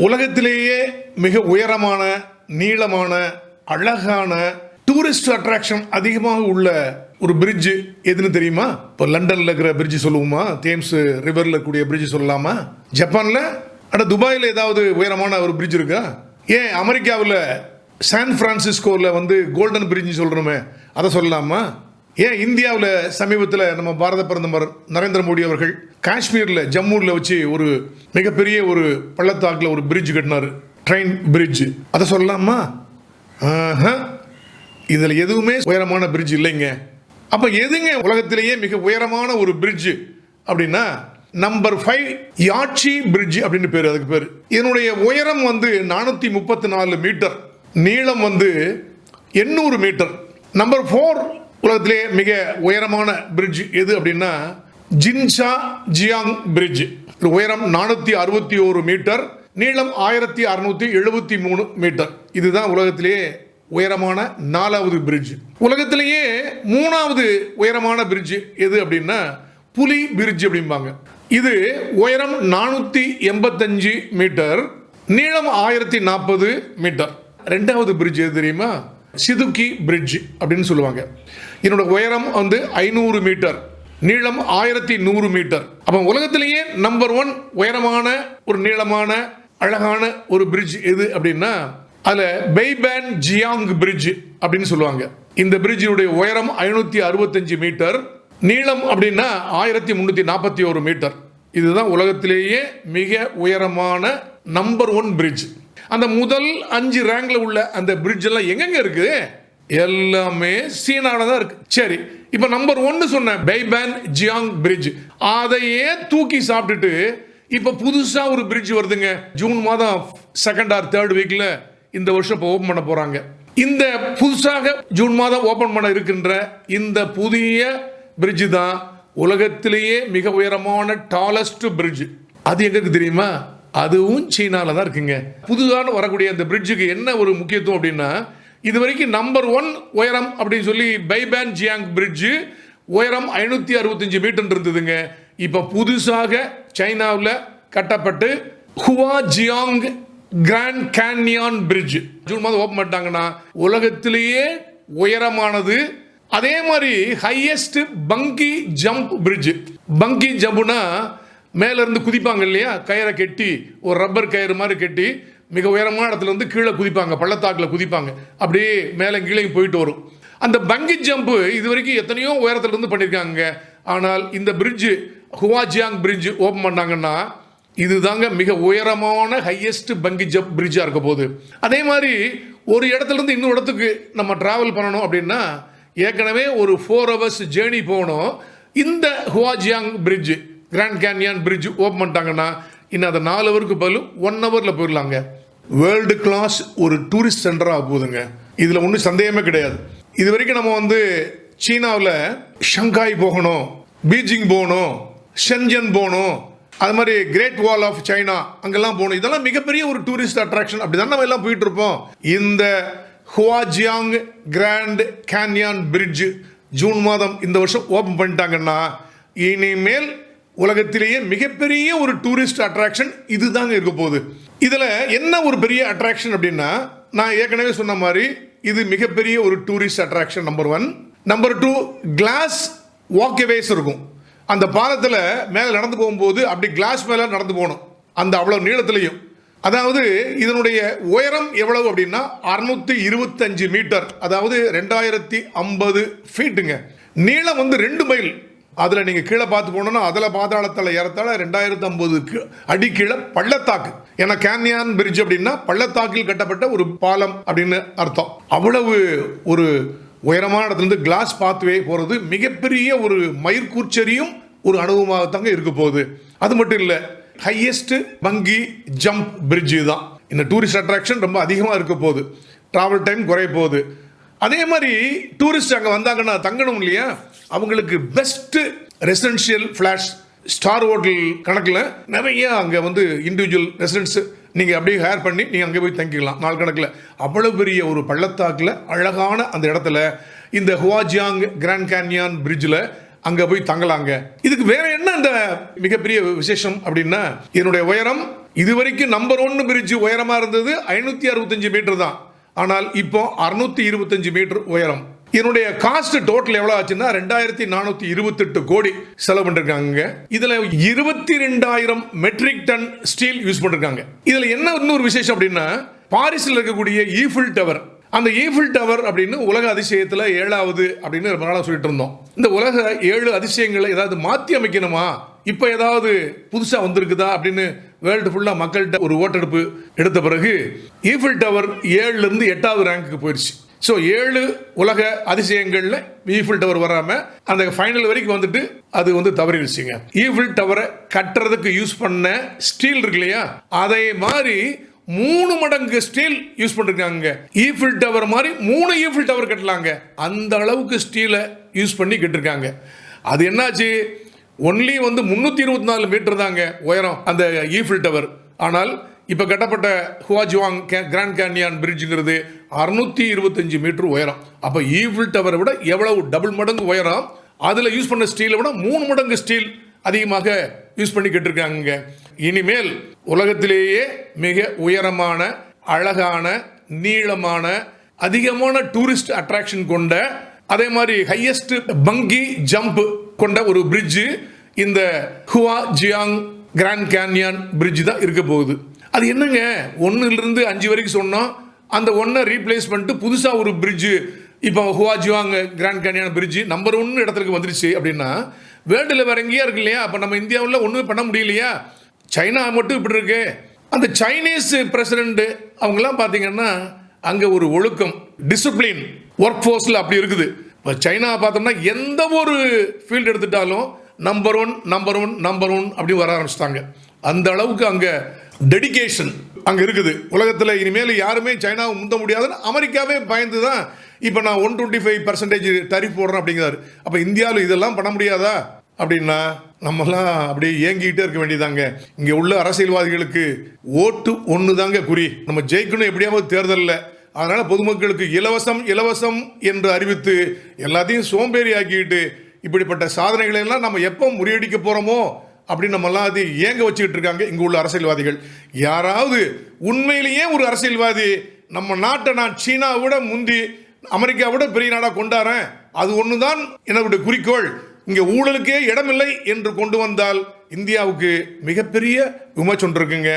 உலகத்திலேயே மிக உயரமான நீளமான அழகான டூரிஸ்ட் அட்ராக்ஷன் அதிகமாக உள்ள ஒரு பிரிட்ஜ் எதுன்னு தெரியுமா? இப்போ லண்டன்ல இருக்கிற பிரிட்ஜ் சொல்லுவோமா? தேம்ஸ் ரிவர்ல இருக்கக்கூடிய பிரிட்ஜ் சொல்லலாமா? ஜப்பான்ல? அட துபாயில் ஏதாவது உயரமான ஒரு பிரிட்ஜ் இருக்கா? ஏன் அமெரிக்காவில் சான் பிரான்சிஸ்கோவில் வந்து கோல்டன் பிரிட்ஜ் சொல்கிறோமே அதை சொல்லலாமா? ஏன் இந்தியாவில் சமீபத்தில் நம்ம பாரத பிரதமர் நரேந்திர மோடி அவர்கள் காஷ்மீரில் ஜம்மூரில் வச்சு ஒரு மிகப்பெரிய ஒரு பள்ளத்தாக்கில் ஒரு பிரிட்ஜ் கட்டினார். ட்ரெயின் பிரிட்ஜ் அதை சொல்லலாமா? இதில் எதுவுமே உயரமான பிரிட்ஜ் இல்லைங்க. அப்போ எதுங்க உலகத்திலேயே மிக உயரமான ஒரு பிரிட்ஜ் அப்படின்னா நம்பர் ஃபைவ் யாட்சி பிரிட்ஜ் அப்படின்னு பேர் அதுக்கு பேர். இதனுடைய உயரம் வந்து நானூற்றி முப்பத்தி நாலு மீட்டர். நீளம் வந்து எண்ணூறு மீட்டர். நம்பர் ஃபோர் உலகத்திலே மிக உயரமான பிரிட்ஜ் எது அப்படின்னா ஜின்ஷா ஜியாங் பிரிட்ஜ் உயரம் நானூத்தி அறுபத்தி ஒரு மீட்டர் நீளம் ஆயிரத்தி அறுநூத்தி எழுபத்தி மூணு மீட்டர். இதுதான் உலகத்திலேயே உயரமான நாலாவது பிரிட்ஜ் உலகத்திலேயே மூணாவது உயரமான பிரிட்ஜ் எது அப்படின்னா புலி பிரிட்ஜ் அப்படிம்பாங்க. இது உயரம் நானூத்தி எண்பத்தஞ்சு மீட்டர் நீளம் ஆயிரத்தி நாற்பது மீட்டர். ரெண்டாவது பிரிட்ஜ் எது தெரியுமா? சிதுக்கி பிரிட்ஜ் அப்படின்னு சொல்லுவாங்க. இதனோட உயரம் வந்து ஐநூறு மீட்டர் நீளம் ஆயிரத்தி நூறு மீட்டர். அப்போ உலகத்திலேயே நம்பர் ஒன் உயரமான ஒரு நீளமான அழகான ஒரு பிரிட்ஜ் எது அப்படின்னா அதில் பெய்பேன் ஜியாங் பிரிட்ஜ் அப்படின்னு சொல்லுவாங்க. இந்த பிரிட்ஜுடைய உயரம் ஐநூற்றி அறுபத்தஞ்சு மீட்டர் நீளம் அப்படின்னா ஆயிரத்தி முந்நூற்றி நாற்பத்தி ஒரு மீட்டர். இதுதான் உலகத்திலேயே மிக உயரமான நம்பர் ஒன் பிரிட்ஜ் அந்த முதல் அஞ்சு ரேங்கில் உள்ள அந்த பிரிட்ஜ் எல்லாம் எங்கெங்க இருக்குது எல்லாமே சீனாவில் தான் இருக்கு. சரி இப்போ நம்பர் ஒன்று சொன்ன பைபேன் ஜியாங் பிரிட்ஜ் அதையே தூக்கி சாப்பிட்டுட்டு இப்போ புதுசாக ஒரு பிரிட்ஜ் வருதுங்க. ஜூன் மாதம் செகண்ட் ஆர் தேர்ட் வீக்கில் இந்த வருஷம் இப்போ ஓப்பன் பண்ண போகிறாங்க இந்த புதுசாக ஜூன் மாதம் ஓப்பன் பண்ண இருக்கின்ற இந்த புதிய பிரிட்ஜு தான் உலகத்திலேயே மிக உயரமான டாலஸ்ட் பிரிட்ஜ் அது எங்களுக்கு தெரியுமா? அதுவும் சீனாவில் தான் இருக்குங்க. புதுதான வரக்கூடிய அந்த பிரிட்ஜுக்கு என்ன ஒரு முக்கியத்துவம் அப்படின்னா இது வரைக்கும் நம்பர் ஒன் உயரம் அப்படின்னு சொல்லி பைபேன் ஜியாங் பிரிட்ஜு உயரம் ஐநூற்றி அறுபத்தஞ்சு மீட்டர் இருந்ததுங்க. இப்போ புதுசாக சைனாவில் கட்டப்பட்டு Hua Jiang Grand Canyon bridge June மாதம் ஓப்பன் பண்ணிட்டாங்கன்னா உலகத்திலேயே உயரமானது. அதே மாதிரி highest bungee jump bridge bungee ஜம்புனா மேலேருந்து குதிப்பாங்க இல்லையா? கயிறை கட்டி ஒரு ரப்பர் கயிறு மாதிரி கட்டி மிக உயரமான இடத்துல இருந்து கீழே குதிப்பாங்க பள்ளத்தாக்கில் குதிப்பாங்க. அப்படியே மேலே கீழே போயிட்டு வரும். அந்த பங்கி ஜம்ப்பு இது வரைக்கும் எத்தனையோ உயரத்துலேருந்து பண்ணியிருக்காங்க ஆனால் இந்த பிரிட்ஜு ஹுவாஜியாங் பிரிட்ஜ் ஓப்பன் பண்ணாங்கன்னா இதுதாங்க மிக உயரமான ஹையஸ்ட் பங்கி ஜம்ப் பிரிட்ஜாக இருக்க போகுது. அதே மாதிரி ஒரு இடத்துல இருந்து இன்னொரு இடத்துக்கு நம்ம டிராவல் பண்ணணும் அப்படின்னா ஏற்கனவே ஒரு ஃபோர் ஹவர்ஸ் ஜேர்னி போகணும். இந்த Huajiang bridge Grand Canyon bridge open பண்ணிட்டாங்கன்னா இன்னும் அதை நாலு ஹவருக்கு பதில் ஒன் ஹவரில் போயிடலாங்க. வேர்ல்டு கிளாஸ் ஒரு டூரிஸ்ட் சென்டராக போகுதுங்க. இதில் ஒன்றும் சந்தேகமே கிடையாது. இது வரைக்கும் நம்ம வந்து சீனாவில் ஷங்காய் போகணும் பீஜிங் போகணும் ஷென்ஜன் போகணும் அது மாதிரி கிரேட் வால் ஆஃப் சைனா அங்கெல்லாம் போகணும். இதெல்லாம் மிகப்பெரிய ஒரு டூரிஸ்ட் அட்ராக்ஷன் அப்படி நம்ம எல்லாம் போயிட்டு இருப்போம். இந்த Huajiang grand canyon bridge June மாதம் இந்த வருஷம் ஓப்பன் பண்ணிட்டாங்கன்னா இனிமேல் உலகத்திலேயே மிகப்பெரிய ஒரு டூரிஸ்ட் அட்ராக்ஷன் இதுதாங்க இருக்க போகுது. இதில் என்ன ஒரு பெரிய அட்ராக்ஷன் அப்படின்னா நான் ஏற்கனவே சொன்ன மாதிரி இது மிகப்பெரிய ஒரு tourist attraction number one number two glass walkways இருக்கும். அந்த பாலத்தில் மேலே நடந்து போகும்போது அப்படி கிளாஸ் மேலே நடந்து போகணும். அந்த அவ்வளோ நீளத்துலையும். அதாவது இதனுடைய உயரம் எவ்வளவு அப்படின்னா அறுநூத்தி இருபத்தஞ்சு மீட்டர். அதாவது ரெண்டாயிரத்தி ஐம்பது ஃபீட்டுங்க நீளம் வந்து ரெண்டு மைல். அதில் நீங்கள் கீழே பார்த்து போனோம்னா அதில் பாதாளத்தில் ஏறத்தாழ ரெண்டாயிரத்து ஐம்பது அடி கீழே பள்ளத்தாக்கு. ஏன்னா கேன்யான் பிரிட்ஜ் அப்படின்னா பள்ளத்தாக்கில் கட்டப்பட்ட ஒரு பாலம் அப்படின்னு அர்த்தம். அவ்வளவு ஒரு உயரமான இடத்துலேருந்து கிளாஸ் பாத்வே போகிறது மிகப்பெரிய ஒரு மயிர்கூர்ச்சரியும் ஒரு அனுபவமாகத்தாங்க இருக்க போகுது. அது மட்டும் இல்லை ஹையஸ்ட் பங்கி ஜம்ப் பிரிட்ஜு தான். இந்த டூரிஸ்ட் அட்ராக்ஷன் ரொம்ப அதிகமாக இருக்க போகுது. ட்ராவல் டைம் குறைய போகுது. அதே மாதிரி டூரிஸ்ட் அங்கே வந்தாங்கன்னா தங்கணும் இல்லையா? அவங்களுக்கு best residential flash star hotel கணக்கில் நிறைய அங்கே வந்து இண்டிவிஜுவல் ரெசிடென்ஸ் நீங்கள் அப்படியே ஹேர் பண்ணி நீங்கள் அங்கே போய் தங்கிக்கலாம் நாள் கணக்கில். அவ்வளோ பெரிய ஒரு பள்ளத்தாக்கில் அழகான அந்த இடத்துல இந்த ஹுவாஜியாங் கிராண்ட் கேன்யான் பிரிட்ஜில் அங்கே போய் தங்கலாங்க. இதுக்கு வேற என்ன அந்த மிகப்பெரிய விசேஷம் அப்படின்னா என்னுடைய உயரம் இதுவரைக்கும் நம்பர் ஒன்னு பிரிட்ஜ் உயரமாக இருந்தது ஐநூற்றி அறுபத்தஞ்சு மீட்டர் தான். ஆனால் இப்போ அறுநூத்தி இருபத்தஞ்சு மீட்டர் உயரம். இதனுடைய காஸ்ட் டோட்டல் எவ்வளவு ஆச்சுன்னா ரெண்டாயிரத்தி நானூத்தி இருபத்தெட்டு கோடி செலவு பண்ணிருக்காங்க. இதுல இருபத்தி ரெண்டாயிரம் மெட்ரிக் டன் ஸ்டீல் யூஸ் பண்ணிருக்காங்க. இதுல என்ன இன்னொரு விசேஷம் அப்படின்னா பாரிஸ்ல இருக்கக்கூடிய ஈஃபில் டவர் அந்த ஈஃபில் டவர் அப்படின்னு உலக அதிசயத்துல ஏழாவது அப்படின்னு ரொம்ப நாளா சொல்லிட்டு இருந்தோம். இந்த உலக ஏழு அதிசயங்களை ஏதாவது மாத்தி அமைக்கணுமா? இப்போ ஏதாவது புதுசா வந்திருக்குதா அப்படின்னு வேர்ல்டு ஃபுல்லாக மக்கள்கிட்ட ஒரு ஓட்டெடுப்பு எடுத்த பிறகு ஈஃபில் டவர் ஏழுலேருந்து எட்டாவது ரேங்க்குக்கு போயிடுச்சு ஸோ ஏழு உலக அதிசயங்களில் ஈஃபில் டவர் வராமல் அந்த ஃபைனல் வரைக்கும் வந்துட்டு அது வந்து தவறிடுச்சுங்க. ஈஃபில் டவரை கட்டுறதுக்கு யூஸ் பண்ண ஸ்டீல் இருக்கு இல்லையா? அதே மாதிரி மூணு மடங்கு ஸ்டீல் யூஸ் பண்ணிருக்காங்க. ஈஃபில் டவர் மாதிரி மூணு ஈஃபில் டவர் கட்டலாங்க. அந்த அளவுக்கு ஸ்டீலை யூஸ் பண்ணி கட்டிருக்காங்க. அது என்னாச்சு? ஒன்லி வந்து முந்நூற்றி இருபத்தி நாலு மீட்டர் தாங்க உயரம் அந்த ஈஃபில் டவர் ஆனால் இப்போ கட்டப்பட்ட ஹுவாஜுவாங் கிராண்ட் கேன்யான் பிரிட்ஜுங்கிறது அறுநூத்தி இருபத்தஞ்சு மீட்டர் உயரம். அப்போ ஈஃபில் டவரை விட எவ்வளவு டபுள் மடங்கு உயரம்? அதில் யூஸ் பண்ண ஸ்டீலை விட மூணு மடங்கு ஸ்டீல் அதிகமாக யூஸ் பண்ணி கேட்டிருக்காங்க இனிமேல் உலகத்திலேயே மிக உயரமான அழகான நீளமான அதிகமான டூரிஸ்ட் அட்ராக்ஷன் கொண்ட அதே மாதிரி ஹையஸ்ட் பங்கி ஜம்ப் கொண்ட ஒரு பிரிட்ஜு இந்த Hua Jiang grand canyon bridge தான் இருக்க போகுது. அது என்னங்க? ஒன்றுலேருந்து அஞ்சு வரைக்கும் சொன்னோம். அந்த ஒன்றை ரீப்ளேஸ் பண்ணிட்டு புதுசாக ஒரு பிரிட்ஜு இப்போ Huajiang grand canyon bridge number ஒன்று இடத்துக்கு வந்துருச்சு அப்படின்னா வேர்ல்டில் வேற எங்கேயா இருக்கு இல்லையா? அப்போ நம்ம இந்தியாவில் ஒன்றுமே பண்ண முடியலையா? சைனா மட்டும் இப்படி இருக்கு. அந்த சைனீஸ் பிரசிடென்ட் அவங்கெல்லாம் பார்த்தீங்கன்னா அங்கே ஒரு ஒழுக்கம் டிசிப்ளின் ஒர்க் ஃபோர்ஸில் அப்படி இருக்குது. இப்போ சைனா பார்த்தோம்னா எந்த ஒரு field எடுத்துட்டாலும் number one number one number one அப்படி வர ஆரம்பிச்சிட்டாங்க. அந்த அளவுக்கு அங்கே டெடிகேஷன் அங்கே இருக்குது. உலகத்தில் இனிமேல் யாருமே சைனாவை முந்த முடியாதுன்னு அமெரிக்காவே பயந்து தான் இப்போ நான் one twenty five percentage tariff போடுறேன் அப்படிங்கிறாரு. அப்போ இந்தியாவில் இதெல்லாம் பண்ண முடியாதா? அப்படின்னா நம்மலாம் அப்படியே ஏங்கிக்கிட்டே இருக்க வேண்டியதாங்க. இங்கே உள்ள அரசியல்வாதிகளுக்கு ஓட்டு ஒன்று தாங்க குறி. நம்ம ஜெயிக்கணும் எப்படியாவது தேர்தலில். அதனால் பொதுமக்களுக்கு இலவசம் இலவசம் என்று அறிவித்து எல்லாத்தையும் சோம்பேறி ஆக்கிட்டு இப்படிப்பட்ட சாதனைகளை எல்லாம் நம்ம எப்போ முறியடிக்க போகிறோமோ அப்படின்னு நம்மலாம் அது ஏங்க வச்சுக்கிட்டு இருக்காங்க இங்கே உள்ள அரசியல்வாதிகள். யாராவது உண்மையிலேயே ஒரு அரசியல்வாதி நம்ம நாட்டை நான் சீனாவை விட முந்தி அமெரிக்காவை விட பெரிய நாடாக கொண்டாடுறேன். அது ஒன்று தான் என்னுடைய குறிக்கோள். இங்கே ஊழலுக்கே இடமில்லை என்று கொண்டு வந்தால் இந்தியாவுக்கு மிகப்பெரிய விமர்சனம் இருக்குங்க.